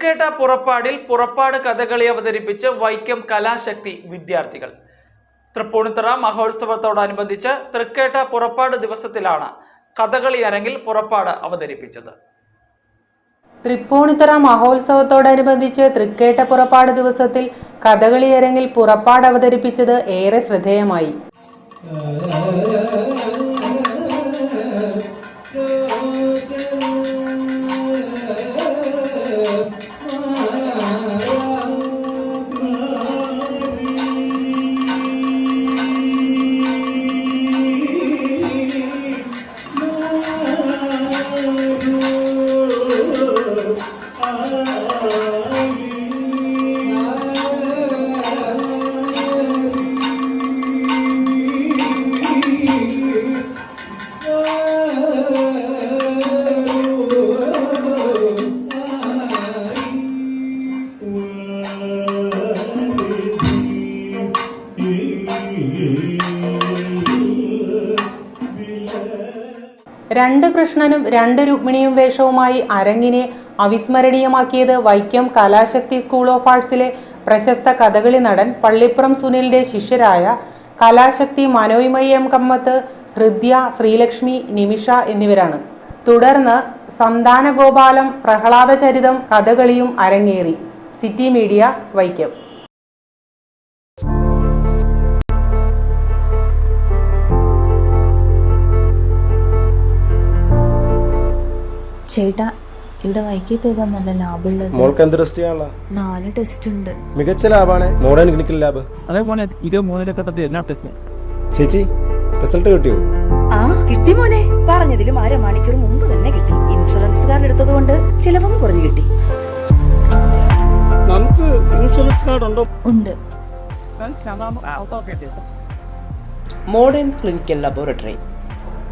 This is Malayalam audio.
തൃക്കേട്ട പുറപ്പാടിൽ പുറപ്പാട് കഥകളി അവതരിപ്പിച്ച് വൈക്കം കലാശക്തി വിദ്യാർത്ഥികൾ തൃപ്പൂണിത്തറ മഹോത്സവത്തോടനുബന്ധിച്ച് തൃക്കേട്ട പുറപ്പാട് ദിവസത്തിലാണ് കഥകളി അരങ്ങിൽ പുറപ്പാട് അവതരിപ്പിച്ചത് തൃപ്പൂണിത്തറ മഹോത്സവത്തോടനുബന്ധിച്ച് തൃക്കേട്ട പുറപ്പാട് ദിവസത്തിൽ കഥകളി അരങ്ങിൽ പുറപ്പാട് അവതരിപ്പിച്ചത് ഏറെ ശ്രദ്ധേയമായി love. രണ്ട് കൃഷ്ണനും രണ്ട് രുക്മിണിയും വേഷവുമായി അരങ്ങിനെ അവിസ്മരണീയമാക്കിയത് വൈക്കം കലാശക്തി സ്കൂൾ ഓഫ് ആർട്സിലെ പ്രശസ്ത കഥകളി നടൻ പള്ളിപ്പുറം സുനിലിന്റെ ശിഷ്യരായ കലാശക്തി മനോയ്മയ എം കമ്മത്ത് ഹൃദ്യ ശ്രീലക്ഷ്മി നിമിഷ എന്നിവരാണ്. തുടർന്ന് സന്താന ഗോപാലം പ്രഹ്ലാദ ചരിതം കഥകളിയും അരങ്ങേറി. City media Vaikom. ചേട്ടാ ഇവിടെ വൈകി ഏതാ നല്ല ലാഭമുള്ളത് മോൾക്ക് എന്ത് ടെസ്റ്റ് ചെയ്യാനുള്ള? നാല് ടെസ്റ്റ് ഉണ്ട്. മികച്ച ലാബാണ് മോഡേൺ ക്ലിനിക്കൽ ലാബ് അതേപോലെ ഇത് മൂന്നിലൊക്കെ തട്ടി എല്ലാ ടെസ്റ്റ് ചേച്ചി റിസൾട്ട് കിട്ടിയോ? ആ കിട്ടി മോനെ. പറഞ്ഞതിലും അരമണിക്കൂർ മുമ്പ് തന്നെ കിട്ടി. ഇൻഷുറൻസ് എടുത്തത് കൊണ്ട് ചിലവും കുറഞ്ഞു കിട്ടി. നമുക്ക് ഇൻഷുറൻസ് കാർഡ് ഉണ്ടോ? ഉണ്ട്. Modern clinical laboratory.